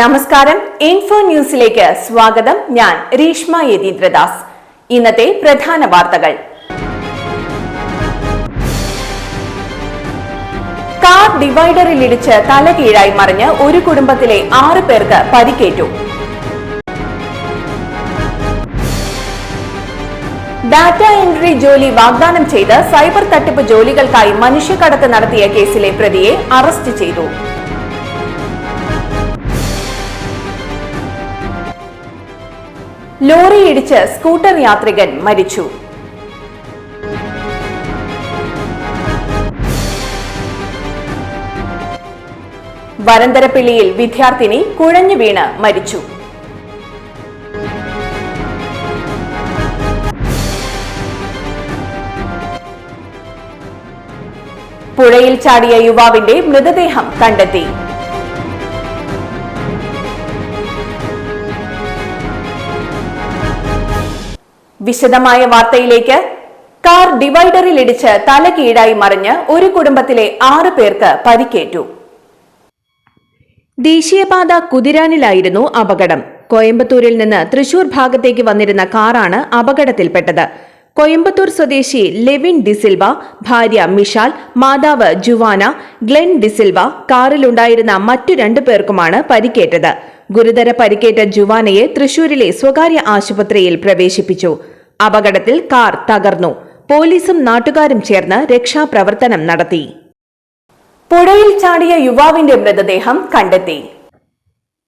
നമസ്കാരം. ഇൻഫോ ന്യൂസിലേക്ക് സ്വാഗതം. ഞാൻ രീഷ്മ യതീന്ദ്രദാസ്. ഇന്നത്തെ പ്രധാന വാർത്തകൾ. കാർ ഡിവൈഡറിൽ ഇടിച്ച് തലകീഴായി മറിഞ്ഞ് ഒരു കുടുംബത്തിലെ ആറ് പേർക്ക് പരിക്കേറ്റു. ഡാറ്റ എൻട്രി ജോലി വാഗ്ദാനം ചെയ്ത് സൈബർ തട്ടിപ്പ് ജോലികൾക്കായി മനുഷ്യക്കടത്ത് നടത്തിയ കേസിലെ പ്രതിയെ അറസ്റ്റ് ചെയ്തു. ലോറി ഇടിച്ച് സ്കൂട്ടർ യാത്രികൻ മരിച്ചു. വരന്തരപ്പിള്ളിയിൽ വിദ്യാർത്ഥിനി കുഴഞ്ഞു വീണ് മരിച്ചു. പുഴയിൽ ചാടിയ യുവാവിന്റെ മൃതദേഹം കണ്ടെത്തി. വിശദമായ വാർത്തയിലേക്ക് കാർ ഡിവൈഡറിൽ ഇടിച്ച് തല കീഴായി മറിഞ്ഞ് ഒരു കുടുംബത്തിലെ ആറ് പേർക്ക് പരിക്കേറ്റു. ദേശീയപാത കുതിരാനിലായിരുന്നു അപകടം. കോയമ്പത്തൂരിൽ നിന്ന് തൃശൂർ ഭാഗത്തേക്ക് വന്നിരുന്ന കാറാണ് അപകടത്തിൽപ്പെട്ടത്. കോയമ്പത്തൂർ സ്വദേശി ലെവിൻ ഡിസിൽവ ഭാര്യ മിഷാൽ മാതാവ് ജുവാന ഗ്ലെൻ ഡിസിൽവ കാറിലുണ്ടായിരുന്ന മറ്റു രണ്ടു പേർക്കുമാണ് പരിക്കേറ്റത്. ഗുരുതര പരിക്കേറ്റ ജുവാനയെ തൃശൂരിലെ സ്വകാര്യ ആശുപത്രിയിൽ പ്രവേശിപ്പിച്ചു. അപകടത്തിൽ കാർ തകർന്നു. പോലീസും നാട്ടുകാരും ചേർന്ന് രക്ഷാപ്രവർത്തനം നടത്തി. പുഴയിൽ ചാടിയ യുവാവിന്റെ മൃതദേഹം കണ്ടെത്തി.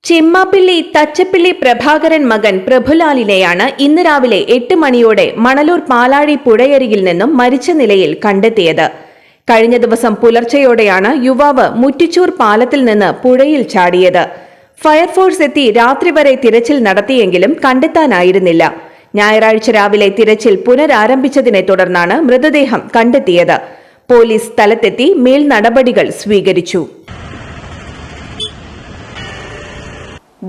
ചിമ്മാപ്പിള്ളി തച്ചപ്പിള്ളി പ്രഭാകരൻ മകൻ പ്രഭുലാലിനെയാണ് ഇന്ന് രാവിലെ എട്ട് മണിയോടെ മണലൂർ പാലാഴി പുഴയരികിൽ നിന്നും മരിച്ച നിലയിൽ കണ്ടെത്തിയത്. കഴിഞ്ഞ ദിവസം പുലർച്ചെയോടെയാണ് യുവാവ് മുറ്റിച്ചൂർ പാലത്തിൽ നിന്ന് പുഴയിൽ ചാടിയത്. ഫയർഫോഴ്സ് എത്തി രാത്രി വരെ തിരച്ചിൽ നടത്തിയെങ്കിലും കണ്ടെത്താനായിരുന്നില്ല. ഞായറാഴ്ച രാവിലെ തിരച്ചിൽ പുനരാരംഭിച്ചതിനെ തുടർന്നാണ് മൃതദേഹം കണ്ടെത്തിയത്. പോലീസ് സ്ഥലത്തെത്തി മേൽ നടപടികൾ സ്വീകരിച്ചു.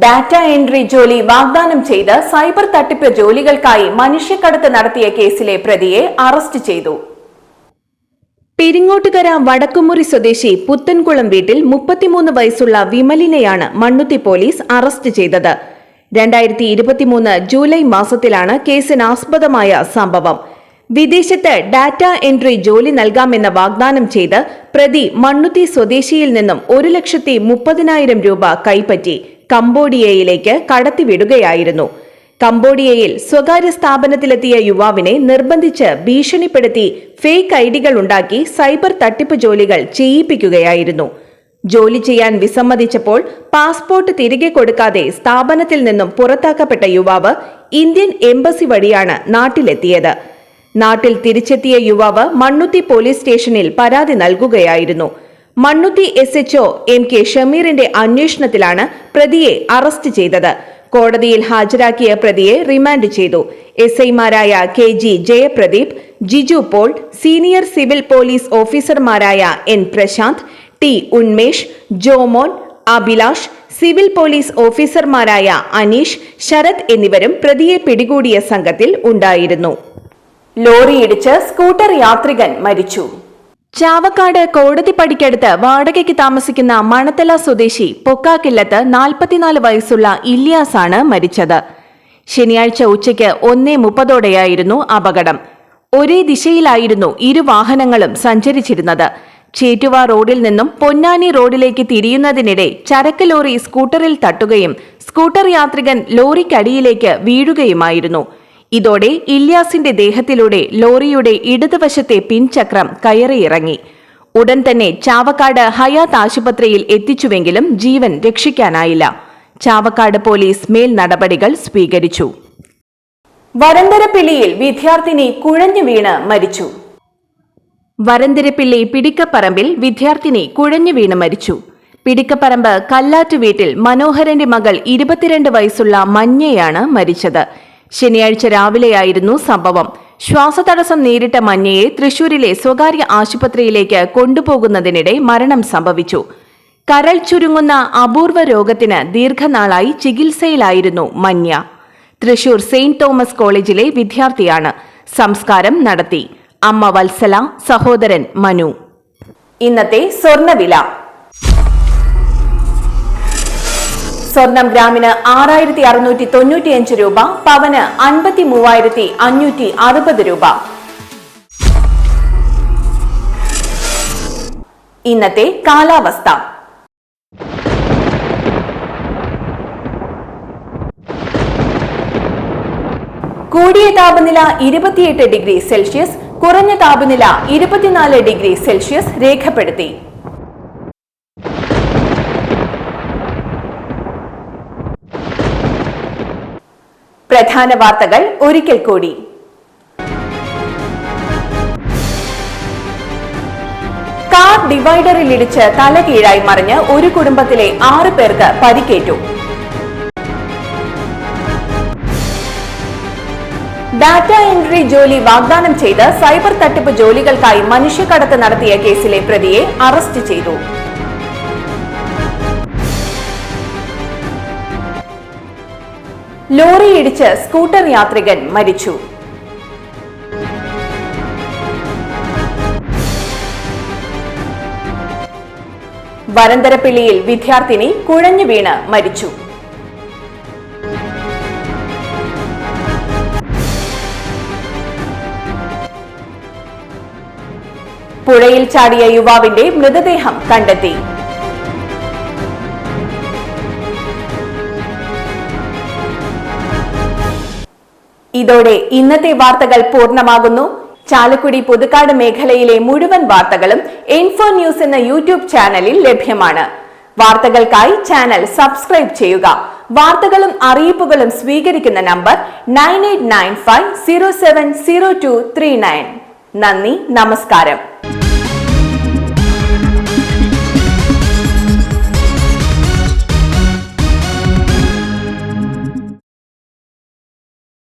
ഡാറ്റ എൻട്രി ജോലി വാഗ്ദാനം ചെയ്ത് സൈബർ തട്ടിപ്പ് ജോലികൾക്കായി മനുഷ്യക്കടത്ത് നടത്തിയ കേസിലെ പ്രതിയെ അറസ്റ്റ് ചെയ്തു. പെരിങ്ങോട്ടുകര വടക്കുമുറി സ്വദേശി പുത്തൻകുളം വീട്ടിൽ മുപ്പത്തിമൂന്ന് വയസ്സുള്ള വിമലിനെയാണ് മണ്ണുത്തി പോലീസ് അറസ്റ്റ് ചെയ്തത്. രണ്ടായിരത്തി ഇരുപത്തിമൂന്ന് ജൂലൈ മാസത്തിലാണ് കേസിനാസ്പദമായ സംഭവം. വിദേശത്ത് ഡാറ്റ എൻട്രി ജോലി നൽകാമെന്ന വാഗ്ദാനം ചെയ്ത് പ്രതി മണ്ണുത്തി സ്വദേശിയിൽ നിന്നും ഒരു ലക്ഷത്തി മുപ്പതിനായിരം രൂപ കൈപ്പറ്റി കംബോഡിയയിലേക്ക് കടത്തിവിടുകയായിരുന്നു. കംബോഡിയയിൽ സ്വകാര്യ സ്ഥാപനത്തിലെത്തിയ യുവാവിനെ നിർബന്ധിച്ച് ഭീഷണിപ്പെടുത്തി ഫേക്ക് ഐഡികൾ ഉണ്ടാക്കി സൈബർ തട്ടിപ്പ് ജോലികൾ ചെയ്യിപ്പിക്കുകയായിരുന്നു. ജോലി ചെയ്യാൻ വിസമ്മതിച്ചപ്പോൾ പാസ്പോർട്ട് തിരികെ കൊടുക്കാതെ സ്ഥാപനത്തിൽ നിന്നും പുറത്താക്കപ്പെട്ട യുവാവ് ഇന്ത്യൻ എംബസി വഴിയാണ് നാട്ടിലെത്തിയത്. നാട്ടിൽ തിരിച്ചെത്തിയ യുവാവ് മണ്ണുത്തി പോലീസ് സ്റ്റേഷനിൽ പരാതി നൽകുകയായിരുന്നു. Mannuthy S HO M K ഷമീറിന്റെ അന്വേഷണത്തിലാണ് പ്രതിയെ അറസ്റ്റ് ചെയ്തത്. കോടതിയിൽ ഹാജരാക്കിയ പ്രതിയെ റിമാൻഡ് ചെയ്തു. എസ് ഐമാരായ K G Jayapradeep Jiju Paul senior civil police ഓഫീസർമാരായ N Prashanth T Unmesh Jomon Abhilash civil police ഓഫീസർമാരായ അനീഷ് ശരത് എന്നിവരും പ്രതിയെ പിടികൂടിയ സംഘത്തിൽ ഉണ്ടായിരുന്നു. ലോറിയിടിച്ച് സ്കൂട്ടർ യാത്രികൻ മരിച്ചു. ചാവക്കാട് കോടതി പടിക്കടുത്ത് വാടകയ്ക്ക് താമസിക്കുന്ന മണത്തല സ്വദേശി പൊക്കാക്കില്ലത്ത് നാൽപ്പത്തിനാല് വയസ്സുള്ള ഇല്യാസാണ് മരിച്ചത്. ശനിയാഴ്ച ഉച്ചയ്ക്ക് ഒന്നേ മുപ്പതോടെയായിരുന്നു അപകടം. ഒരേ ദിശയിലായിരുന്നു ഇരു വാഹനങ്ങളും സഞ്ചരിച്ചിരുന്നത്. ചേറ്റുവ റോഡിൽ നിന്നും പൊന്നാനി റോഡിലേക്ക് തിരിയുന്നതിനിടെ ചരക്ക് ലോറി സ്കൂട്ടറിൽ തട്ടുകയും സ്കൂട്ടർ യാത്രികൻ ലോറിക്കടിയിലേക്ക് വീഴുകയുമായിരുന്നു. ഇതോടെ ഇല്യാസിന്റെ ദേഹത്തിലൂടെ ലോറിയുടെ ഇടതുവശത്തെ പിൻചക്രം കയറിയിറങ്ങി. ഉടൻ തന്നെ ചാവക്കാട് ഹയാത്ത് ആശുപത്രിയിൽ എത്തിച്ചുവെങ്കിലും ജീവൻ രക്ഷിക്കാനായില്ല. ചാവക്കാട് പോലീസ് മേൽ നടപടികൾ സ്വീകരിച്ചു. വരന്തരപ്പിള്ളിയിൽ വിദ്യാർത്ഥിനി കുഴഞ്ഞു വീണ് മരിച്ചു. വരന്തരപ്പിള്ളി പിടിക്കപ്പറമ്പിൽ വിദ്യാർത്ഥിനി കുഴഞ്ഞു വീണ് മരിച്ചു. പിടിക്കപ്പറമ്പ് കല്ലാറ്റ് വീട്ടിൽ മനോഹരന്റെ മകൾ ഇരുപത്തിരണ്ട് വയസ്സുള്ള മഞ്ഞയാണ് മരിച്ചത്. ശനിയാഴ്ച രാവിലെയായിരുന്നു സംഭവം. ശ്വാസതടസ്സം നേരിട്ട മഞ്ഞയെ തൃശൂരിലെ സ്വകാര്യ ആശുപത്രിയിലേക്ക് കൊണ്ടുപോകുന്നതിനിടെ മരണം സംഭവിച്ചു. കരൾ ചുരുങ്ങുന്ന അപൂർവ രോഗത്തിന് ദീർഘനാളായി ചികിത്സയിലായിരുന്നു മഞ്ഞ. തൃശൂർ സെയിന്റ് തോമസ് കോളേജിലെ വിദ്യാർത്ഥിയാണ്. സംസ്കാരം നടത്തി. അമ്മ വത്സല സഹോദരൻ മനു. ഇന്നത്തെ സ്വർണവില. സ്വർണം ഗ്രാമിന് ആറായിരത്തി അറുന്നൂറ്റി തൊണ്ണൂറ്റിയഞ്ച് രൂപ പവന് അൻപത്തി മൂവായിരത്തി അഞ്ഞൂറ്റി അറുപത് രൂപ. ഇന്നത്തെ കാലാവസ്ഥ. കൂടിയ താപനില ഇരുപത്തിയെട്ട് ഡിഗ്രി സെൽഷ്യസ് കുറഞ്ഞ താപനില ഇരുപത്തിനാല് ഡിഗ്രി സെൽഷ്യസ് രേഖപ്പെടുത്തി. പ്രധാന വാർത്തകൾ ഒരിക്കൽ കൂടി. കാർ ഡിവൈഡറിൽ ഇടിച്ച് തലകീഴായി മറിഞ്ഞ് ഒരു കുടുംബത്തിലെ ആറ് പേർക്ക് പരിക്കേറ്റു. ഡാറ്റ എൻട്രി ജോലി വാഗ്ദാനം ചെയ്ത് സൈബർ തട്ടിപ്പ് ജോലികൾക്കായി മനുഷ്യക്കടത്ത് നടത്തിയ കേസിലെ പ്രതിയെ അറസ്റ്റ് ചെയ്തു. ലോറി ഇടിച്ച് സ്കൂട്ടർ യാത്രികൻ മരിച്ചു. വരന്തരപ്പിള്ളിയിൽ വിദ്യാർത്ഥിനി കുഴഞ്ഞു വീണ് മരിച്ചു. പുഴയിൽ ചാടിയ യുവാവിന്റെ മൃതദേഹം കണ്ടെത്തി. ഇതോടെ ഇന്നത്തെ വാർത്തകൾ പൂർണമാകുന്നു. ചാലക്കുടി പുതുക്കാട് മേഖലയിലെ മുഴുവൻ വാർത്തകളും ഇൻഫോ ന്യൂസ് എന്ന യൂട്യൂബ് ചാനലിൽ ലഭ്യമാണ്. വാർത്തകൾക്കായി ചാനൽ സബ്സ്ക്രൈബ് ചെയ്യുക. വാർത്തകളും അറിയിപ്പുകളും സ്വീകരിക്കുന്ന number nine eight nine five zero seven zero two three nine. നന്ദി നമസ്കാരം.